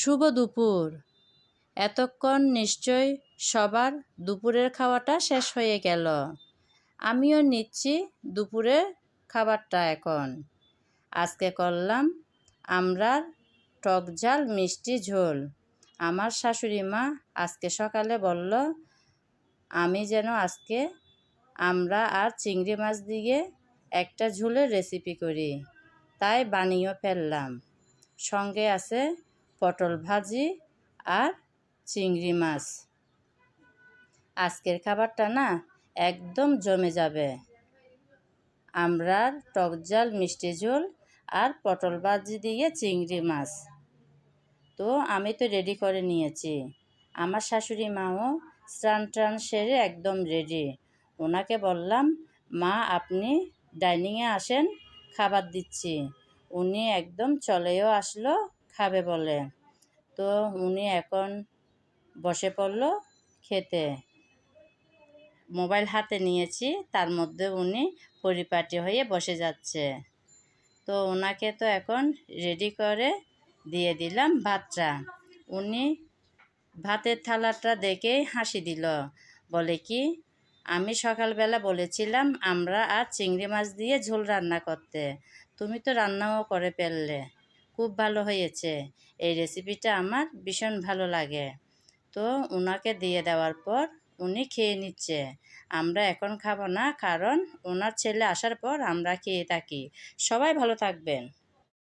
শুভ দুপুর। এতক্ষণ নিশ্চয় সবার দুপুরের খাওয়াটা শেষ হয়ে গেল। আমিও নিচ্ছি দুপুরের খাবারটা এখন। আজকে করলাম আমরা টক ঝাল মিষ্টি ঝোল। আমার শাশুড়ি মা আজকে সকালে বলল, আমি যেন আজকে আমরা আর চিংড়ি মাছ দিয়ে একটা ঝোলের রেসিপি করি। তাই বানিয়েও ফেললাম। সঙ্গে আছে পটল ভাজি আর চিংড়ি মাছ। আজকের খাবারটা না একদম জমে যাবে। আমরার টক জাল, মিষ্টি ঝোল আর পটল ভাজি দিয়ে চিংড়ি মাছ। তো আমি তো রেডি করে নিয়েছি। আমার শাশুড়ি মাও স্নান টান সেরে একদম রেডি। ওনাকে বললাম, মা, আপনি ডাইনিংয়ে আসেন, খাবার দিচ্ছি। উনি একদম চলেও আসলো, খাবে বলে। তো উনি এখন বসে পড়ল খেতে। মোবাইল হাতে নিয়েছি, তার মধ্যে উনি পরিপাটি হয়ে বসে যাচ্ছে। তো ওনাকে তো এখন রেডি করে দিয়ে দিলাম ভাতটা। উনি ভাতের থালাটা দেখেই হাসি দিল। বলে, কি? আমি সকালবেলা বলেছিলাম আমরা আর চিংড়ি মাছ দিয়ে ঝোল রান্না করতে। তুমি তো রান্নাও করে ফেললে। খুব ভালো হয়েছে। এই রেসিপিটা আমার ভীষণ ভালো লাগে। তো ওনাকে দিয়ে দেওয়ার পর উনি খেয়ে নিচ্ছে। আমরা এখন খাব না, কারণ ওনার ছেলে আসার পর আমরা খেয়ে থাকি। সবাই ভালো থাকবেন।